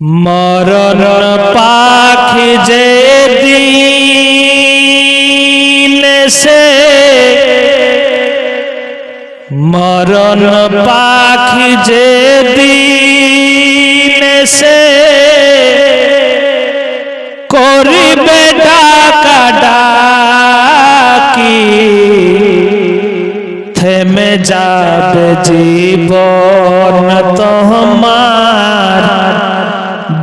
মরণ পাখি যে সে মরণ পাখি যে সে করিবে ডাকা ডাকি থেমে যাবে জীবন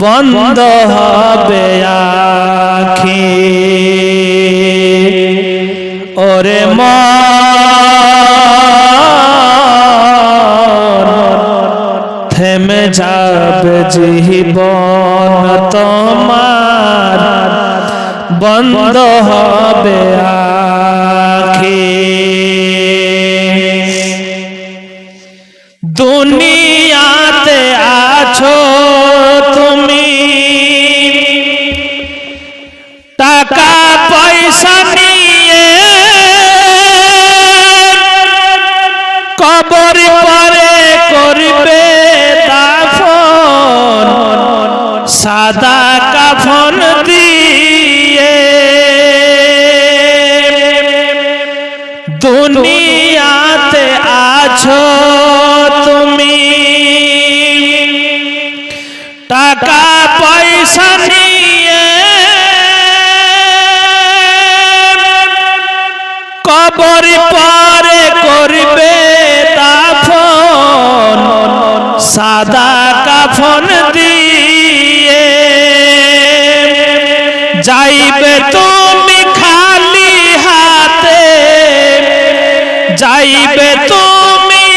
বন্ধ হবে আখি ওরে মন। থেমে যাবে জীবন তোমার। বন্ধ হবে আখি দুনিয়াতে সাদা কাফন দিয়ে দুনিয়াতে আছো তুমি। টাকা পয়সা নিয়ে কবর পরে যাইবে তুমি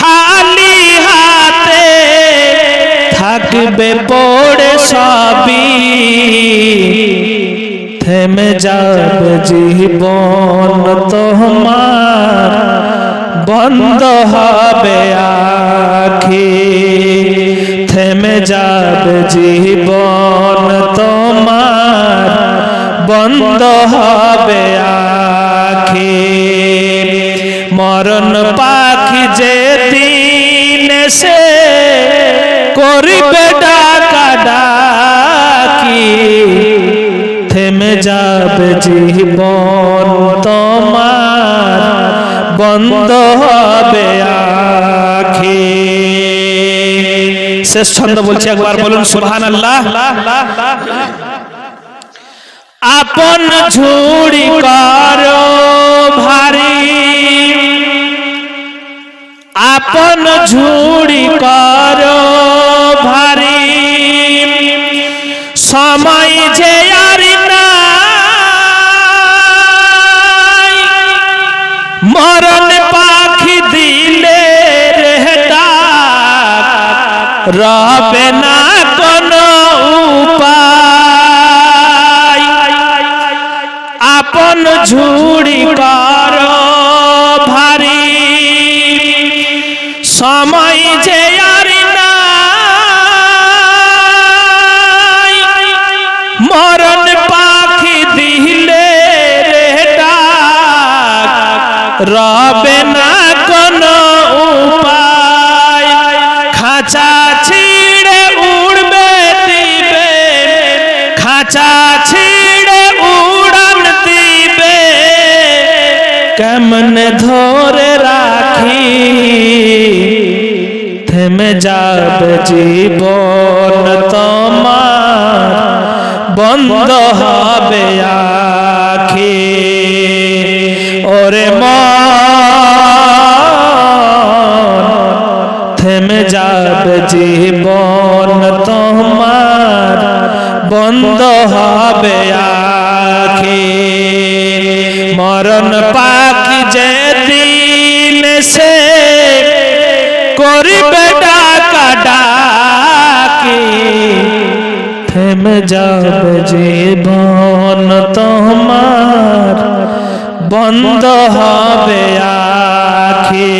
খালি হাতে থাকবে পড়ে সবই। থেমে যাবে জীবন তোমার, বন্ধ হবে আখি। থেমে যাবে জীবন তোমার, বন্ধ হবে করিবে ডাকা ডাকি থেমে যাবে জীবন তোমার বন্ধ হবে আখি। শেষ ছন্দ বলছি একবার বলুন সুবহান আল্লাহ আপন ঝুড়ি করো ভারী। আপন ঝুড়ি করো রবে না কোনো আপন ঝুড়ি কর ভারী। সময় যে মরণ পাখি দিলে রে রবে কেমনে ধরে রাখি? থেমে যাবে জীবন তোমার, বন্ধ হবে আখি। ওরে মন থেমে যাবে জীবন তোমার, বন্ধ হবে আখি। মরণ পাখি যে দিন সে করিবে ডাকা ডাকি। থেমে যাবে জীবন তোমার, বন্ধ হবে আখি।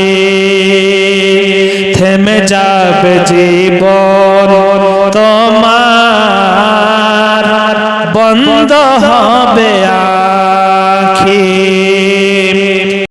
থেমে যাবে জীবন তোমার, বন্ধ হবে আখি।